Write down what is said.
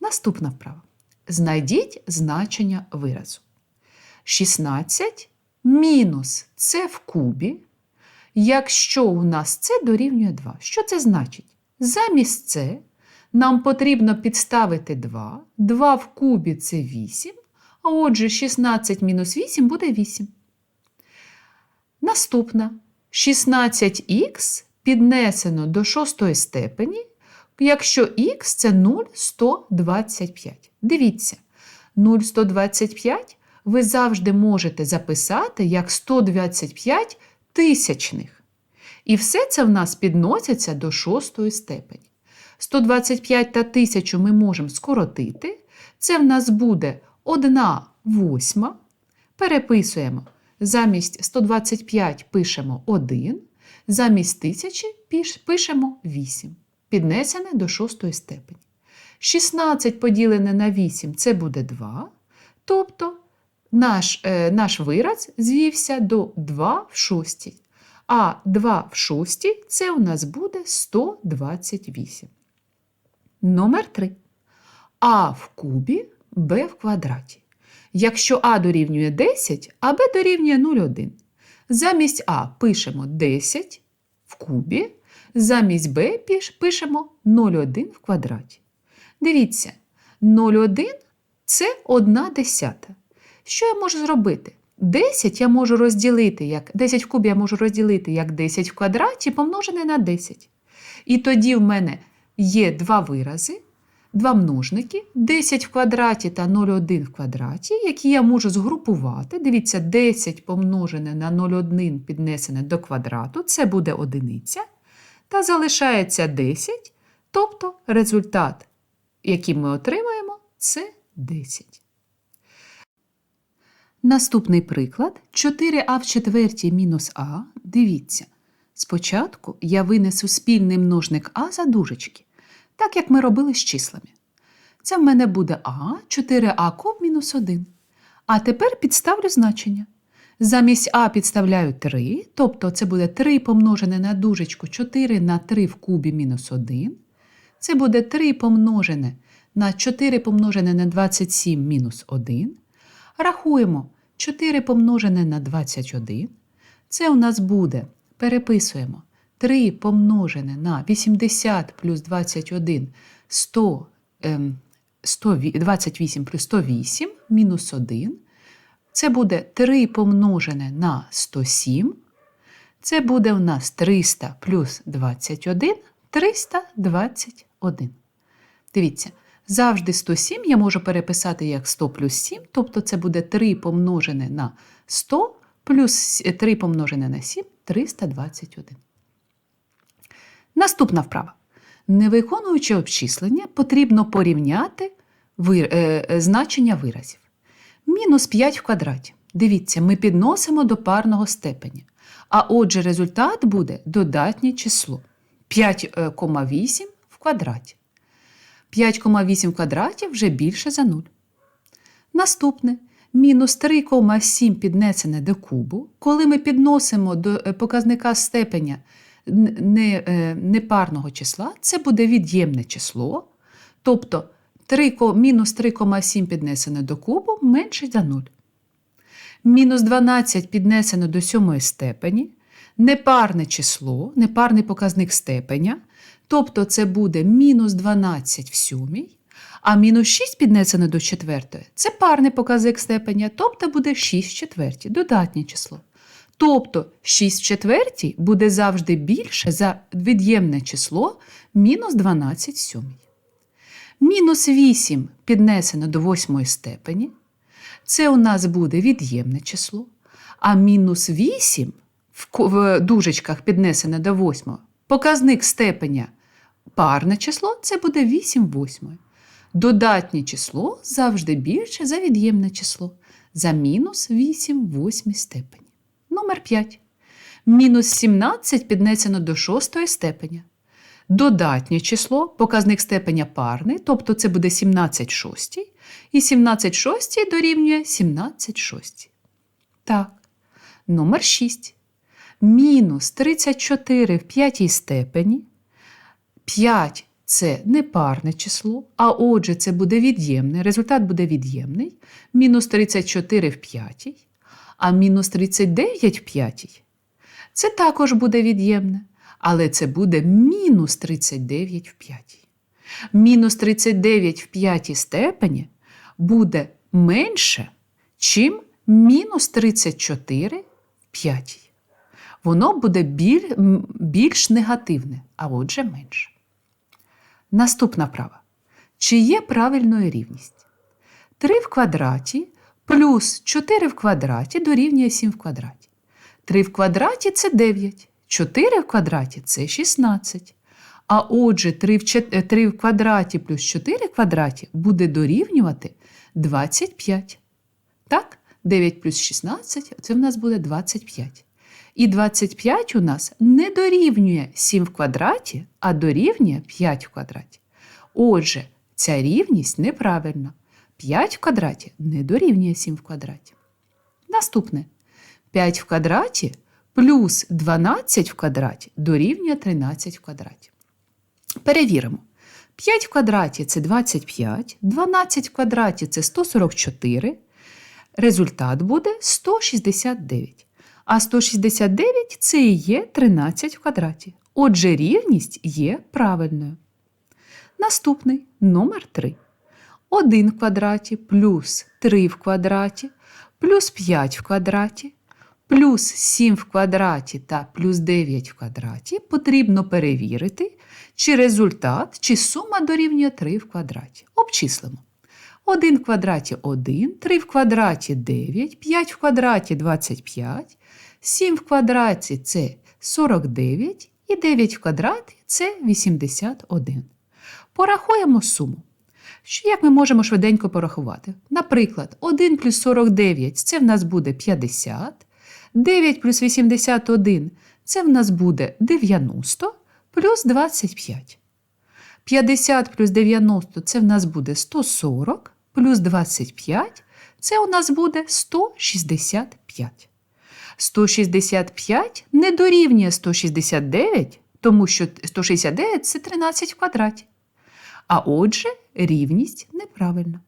Наступна вправа. Знайдіть значення виразу. 16 мінус це в кубі, якщо у нас це дорівнює 2. Що це значить? Замість це нам потрібно підставити 2. 2 в кубі це 8, а отже 16 мінус 8 буде 8. Наступна 16х піднесено до шостої степені, якщо х це 0,125. Дивіться, 0,125 ви завжди можете записати як 125 тисячних. І все це в нас підноситься до шостої степені. 125 та 1000 ми можемо скоротити. Це в нас буде 1 восьма. Переписуємо. Замість 125 пишемо 1, замість 1000 пишемо 8. Піднесене до шостої степені. 16 поділене на 8 це буде 2. Тобто наш, е, наш вираз звівся до 2 в шостій. А 2 в шостій це у нас буде 128. Номер 3. А в кубі Б в квадраті. Якщо А дорівнює 10, а Б дорівнює 0,1. Замість А пишемо 10 в кубі, замість піш- пишемо 0,1 в квадраті. Дивіться, 0,1 це 1 десята. Що я можу зробити? 10 я можу розділити як 10 в кубі я можу розділити як 10 в квадраті помножене на 10. І тоді в мене є два вирази, два множники 10 в квадраті та 0,1 в квадраті, які я можу згрупувати. Дивіться, 10 помножене на 0,1 піднесене до квадрату це буде одиниця. Та залишається 10, тобто результат, який ми отримаємо, це 10. Наступний приклад 4а в четвертій мінус а. Дивіться. Спочатку я винесу спільний множник а за дужечки, так як ми робили з числами. Це в мене буде а 4а куб мінус 1. А тепер підставлю значення. Замість а підставляю 3, тобто це буде 3 помножене на дужечку 4 на 3 в кубі мінус 1. Це буде 3 помножене на 4 помножене на 27 мінус 1. Рахуємо 4 помножене на 21. Це у нас буде, переписуємо 3 помножене на 80 плюс 21 100, ем, 100, 28 плюс 108 мінус 1. Це буде 3 помножене на 107. Це буде у нас 300 плюс 21, 321. Дивіться, завжди 107 я можу переписати як 100 плюс 7, тобто це буде 3 помножене на 100 плюс 3 помножене на 7 321. Наступна вправа. Не виконуючи обчислення, потрібно порівняти вир... е, е, значення виразів. Мінус 5 в квадраті. Дивіться, ми підносимо до парного степеня. А отже, результат буде додатнє число 5,8 в квадраті. 5,8 в квадраті вже більше за 0. Наступне мінус 3,7 піднесене до кубу. Коли ми підносимо до е, показника степеня н- не- е, непарного числа, це буде від'ємне число. Тобто 3, ко- мінус 3,7 піднесене до кубу менше за 0. Мінус 12 піднесено до сьомої степені. Непарне число, непарний показник степеня. Тобто це буде мінус 12 в сьомій. А мінус 6 піднесено до четвертої це парний показник степеня, тобто буде 6 в четвертій, додатнє число. Тобто 6 в четвертій буде завжди більше за від'ємне число мінус 12 в сьомій. Мінус 8 піднесено до восьмої степені. Це у нас буде від'ємне число. А мінус 8 в дужечках піднесене до восьмого. Показник степеня парне число це буде 8 восьмої. Додатнє число завжди більше за від'ємне число. За мінус 8 в восьмій степені. Номер 5. Мінус 17 піднесено до шостої степеня. Додатнє число, показник степеня парний, тобто це буде 17 шостій, і 17 шостій дорівнює 17 шостій. Так, номер 6. Мінус 34 в п'ятій степені. 5 це непарне число, а отже, це буде від'ємне. Результат буде від'ємний. Мінус 34 в п'ятій, а мінус 39 в п'ятій. Це також буде від'ємне, але це буде мінус 39 в п'ятій. Мінус 39 в п'ятій степені буде менше, чим мінус 34 в п'ятій. Воно буде біль, більш негативне, а отже менше. Наступна вправа. Чи є правильною рівність? 3 в квадраті плюс 4 в квадраті дорівнює 7 в квадраті. 3 в квадраті це 9, 4 в квадраті це 16. А отже, 3 в, чет- е, 3 в квадраті плюс 4 в квадраті буде дорівнювати 25. Так, 9 плюс 16 це в нас буде 25. І 25 у нас не дорівнює 7 в квадраті, а дорівнює 5 в квадраті. Отже, ця рівність неправильна. 5 в квадраті не дорівнює 7 в квадраті. Наступне. 5 в квадраті плюс 12 в квадраті дорівнює 13 в квадраті. Перевіримо. 5 в квадраті це 25, 12 в квадраті це 144. Результат буде 169. А 169 це і є 13 в квадраті. Отже, рівність є правильною. Наступний номер 3. 1 в квадраті плюс 3 в квадраті плюс 5 в квадраті плюс 7 в квадраті та плюс 9 в квадраті потрібно перевірити, чи результат, чи сума дорівнює 3 в квадраті. Обчислимо. 1 в квадраті 1, 3 в квадраті 9, 5 в квадраті 25, 7 в квадраті це 49 і 9 в квадраті це 81. Порахуємо суму. Що- Як ми можемо швиденько порахувати? Наприклад, 1 плюс 49 це в нас буде 50, 9 плюс 81 це в нас буде 90 плюс 25. 50 плюс 90 це в нас буде 140, плюс 25 це у нас буде 165. 165 не дорівнює 169, тому що 169 це 13 в квадраті. А отже, рівність неправильна.